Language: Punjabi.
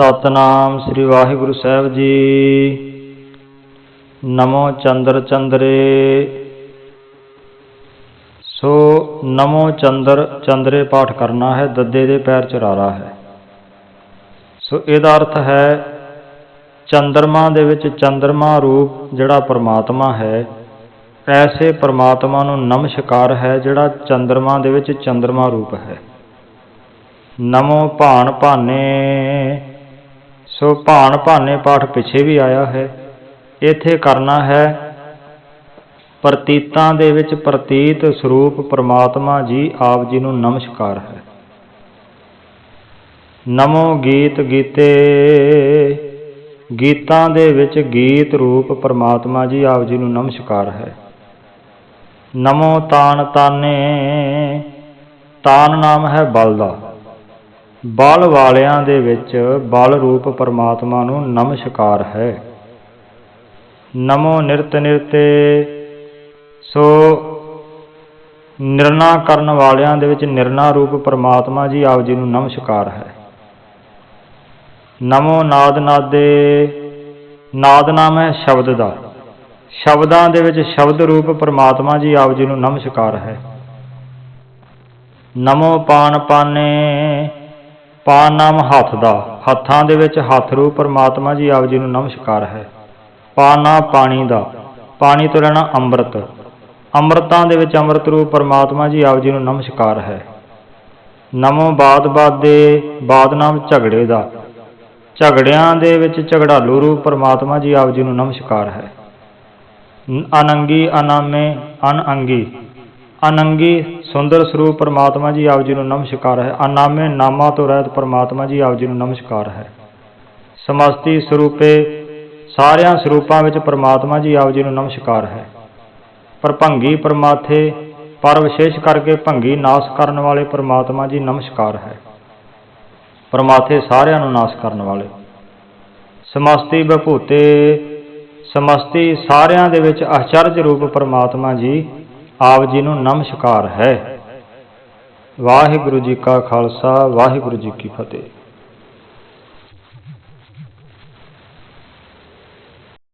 ਸਤਨਾਮ ਸ੍ਰੀ ਵਾਹਿਗੁਰੂ ਸਾਹਿਬ ਜੀ। ਨਮੋ ਚੰਦਰ ਚੰਦਰੇ। ਸੋ ਨਮੋ ਚੰਦਰ ਚੰਦਰੇ ਪਾਠ ਕਰਨਾ ਹੈ, ਦੱਦੇ ਦੇ ਪੈਰ ਚਰਾਰਾ ਹੈ। ਸੋ ਇਹਦਾ ਅਰਥ ਹੈ, ਚੰਦਰਮਾ ਦੇ ਵਿੱਚ ਚੰਦਰਮਾ ਰੂਪ ਜਿਹੜਾ ਪਰਮਾਤਮਾ ਹੈ, ਐਸੇ ਪਰਮਾਤਮਾ ਨੂੰ ਨਮਸਕਾਰ ਹੈ ਜਿਹੜਾ ਚੰਦਰਮਾ ਦੇ ਵਿੱਚ ਚੰਦਰਮਾ ਰੂਪ ਹੈ। ਨਮੋ ਭਾਣ ਭਾਨੇ। ਸੋ ਭਾਣ ਭਾਨੇ ਪਾਠ ਪਿੱਛੇ ਵੀ ਆਇਆ ਹੈ। ਇੱਥੇ ਕਰਨਾ ਹੈ, ਪ੍ਰਤੀਤਾਂ ਦੇ ਵਿੱਚ ਪ੍ਰਤੀਤ ਸਰੂਪ ਪ੍ਰਮਾਤਮਾ ਜੀ ਆਪ ਜੀ ਨੂੰ ਨਮਸਕਾਰ ਹੈ। ਨਮੋ ਗੀਤ ਗੀਤੇ, ਗੀਤਾਂ ਦੇ ਵਿੱਚ ਗੀਤ ਰੂਪ ਪ੍ਰਮਾਤਮਾ ਜੀ ਆਪ ਜੀ ਨੂੰ ਨਮਸਕਾਰ ਹੈ। ਨਮੋ ਤਾਨ ਤਾਨੇ, ਤਾਨ ਨਾਮ ਹੈ ਬਲ ਦਾ। ਬਲ ਵਾਲਿਆਂ ਦੇ ਵਿੱਚ ਬਲ ਰੂਪ ਪਰਮਾਤਮਾ ਨੂੰ ਨਮਸਕਾਰ ਹੈ। ਨਮੋ ਨਿਰਤ ਨਿਰਤੇ, ਸੋ ਨਿਰਣਾ ਕਰਨ ਵਾਲਿਆਂ ਦੇ ਵਿੱਚ ਨਿਰਣਾ ਰੂਪ ਪਰਮਾਤਮਾ ਜੀ ਆਪ ਜੀ ਨੂੰ ਨਮਸਕਾਰ ਹੈ। ਨਮੋ ਨਾਦ ਨਾਦੇ, ਨਾਦ ਨਾਮ ਹੈ ਸ਼ਬਦ ਦਾ। ਸ਼ਬਦਾਂ ਦੇ ਵਿੱਚ ਸ਼ਬਦ ਰੂਪ ਪਰਮਾਤਮਾ ਜੀ ਆਪ ਜੀ ਨੂੰ ਨਮਸਕਾਰ ਹੈ। ਨਮੋ ਪਾਨ ਪਾਨੇ ਪਾ ਨਾਮ ਹੱਥ ਦਾ, ਹੱਥਾਂ ਦੇ ਵਿੱਚ ਹੱਥ ਰੂਪ ਪਰਮਾਤਮਾ ਜੀ ਆਪ ਜੀ ਨੂੰ ਨਮਸਕਾਰ ਹੈ। ਪਾ ਨਾ ਪਾਣੀ ਦਾ, ਪਾਣੀ ਤੋਂ ਲੈਣਾ ਅੰਮ੍ਰਿਤ। ਅੰਮ੍ਰਿਤਾਂ ਦੇ ਵਿੱਚ ਅੰਮ੍ਰਿਤ ਰੂਪ ਪਰਮਾਤਮਾ ਜੀ ਆਪ ਜੀ ਨੂੰ ਨਮਸਕਾਰ ਹੈ। ਨਮੋ ਬਾਦ ਬਾਦੇ ਬਾਦ ਨਾਮ ਝਗੜੇ ਦਾ, ਝਗੜਿਆਂ ਦੇ ਵਿੱਚ ਝਗੜਾਲੂ ਰੂਪ ਪਰਮਾਤਮਾ ਜੀ ਆਪ ਜੀ ਨੂੰ ਨਮਸਕਾਰ ਹੈ। ਅਨੰਗੀ ਅਨਾਮੇ ਅਨਅੰਗੀ ਅਨੰਗੀ ਸੁੰਦਰ ਸਰੂਪ ਪਰਮਾਤਮਾ ਜੀ ਆਪ ਜੀ ਨੂੰ ਨਮਸਕਾਰ ਹੈ। ਅਨਾਮੇ ਨਾਮਾ ਤੋਂ ਰਹਿਤ ਪਰਮਾਤਮਾ ਜੀ ਆਪ ਜੀ ਨੂੰ ਨਮਸਕਾਰ ਹੈ। ਸਮਸਤੀ ਸਰੂਪੇ ਸਾਰਿਆਂ ਸਰੂਪਾਂ ਵਿੱਚ ਪਰਮਾਤਮਾ ਜੀ ਆਪ ਜੀ ਨੂੰ ਨਮਸਕਾਰ ਹੈ। ਪਰ ਭੰਗੀ ਪਰਮਾਥੇ ਪਰ ਵਿਸ਼ੇਸ਼ ਕਰਕੇ ਭੰਗੀ ਨਾਸ਼ ਕਰਨ ਵਾਲੇ ਪਰਮਾਤਮਾ ਜੀ ਨਮਸਕਾਰ ਹੈ। ਪਰਮਾਥੇ ਸਾਰਿਆਂ ਨੂੰ ਨਾਸ਼ ਕਰਨ ਵਾਲੇ। ਸਮਸਤੀ ਬਭੂਤੇ, ਸਮਸਤੀ ਸਾਰਿਆਂ ਦੇ ਵਿੱਚ ਆਚਰਜ ਰੂਪ ਪਰਮਾਤਮਾ ਜੀ ਆਪ ਜੀ ਨੂੰ ਨਮਸਕਾਰ ਹੈ। ਵਾਹਿਗੁਰੂ ਜੀ ਕਾ ਖਾਲਸਾ ਵਾਹਿਗੁਰੂ ਜੀ ਕੀ ਫਤਿਹ।